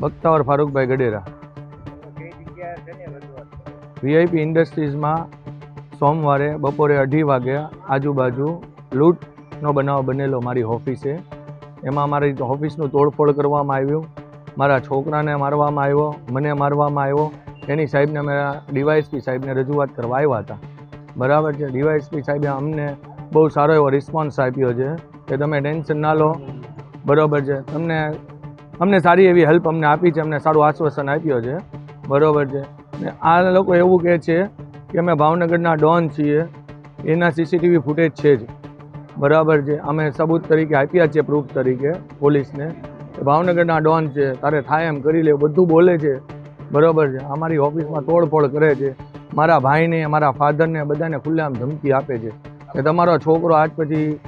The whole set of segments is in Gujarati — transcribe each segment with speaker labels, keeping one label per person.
Speaker 1: બખ્તાવર ફારૂકભાઈ ગડેરા? વીઆઈપી ઇન્ડસ્ટ્રીઝમાં સોમવારે બપોરે અઢી વાગે આજુબાજુ લૂંટનો બનાવ બનેલો મારી ઓફિસે. એમાં મારી ઓફિસનું તોડફોડ કરવામાં આવ્યું. મારા છોકરાને મારવામાં આવ્યો, મને મારવામાં આવ્યો. એની સાહેબને મેં ડીવાયએસપી સાહેબને રજૂઆત કરવા આવ્યા હતા. બરાબર છે? ડીવાયએસપી સાહેબે અમને બહુ સારો એવો રિસ્પોન્સ આપ્યો છે કે તમે ટેન્શન ના લો. બરાબર છે? તમને અમને સારી એવી હેલ્પ અમને આપી છે, અમને સારું આશ્વાસન આપ્યો છે. બરાબર છે. ને આ લોકો એવું કહે છે કે અમે ભાવનગરના ડોન છીએ. એના સીસીટીવી ફૂટેજ છે જ. બરાબર છે. અમે સબૂત તરીકે આપ્યા છે પ્રૂફ તરીકે, પોલીસને. ભાવનગરના ડોન છે, તારે થાય એમ કરી લે, બધું બોલે છે. બરાબર છે. અમારી ઓફિસમાં તોડફોડ કરે છે. મારા ભાઈને, મારા ફાધરને બધાને ખુલ્લેઆમ ધમકી આપે છે. કે તમારો છોકરો આજ પછી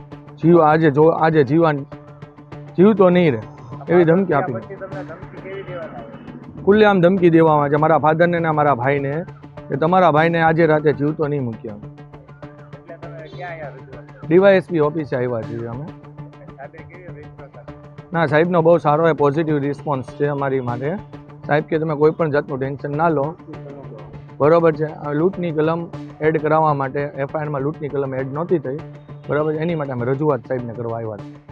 Speaker 1: જીવ, આજે જો, આજે જીવન જીવતો નહીં રહે. એવી ધમકી આપી?
Speaker 2: પછી આમ ધમકી
Speaker 1: દેવામાં છે. મારા ફાધરને ને મારા ભાઈને. કે તમારા ભાઈને આજે રાતે જીવતો નહીં મૂક્યો? ડીવાયએસપી ઓફિસે આવ્યા છીએ અમે? ના સાહેબનો બહુ સારો એ પોઝિટિવ રિસ્પોન્સ છે અમારી માટે. સાહેબ કે તમે કોઈ પણ જાતનું ટેન્શન ના લો. બરોબર છે. આ લૂંટની કલમ એડ કરાવવા માટે એફઆઈઆરમાં લૂંટની કલમ એડ નહોતી થઈ. બરાબર એની માટે અમે રજૂઆત સાહેબને કરવા આવ્યા હતા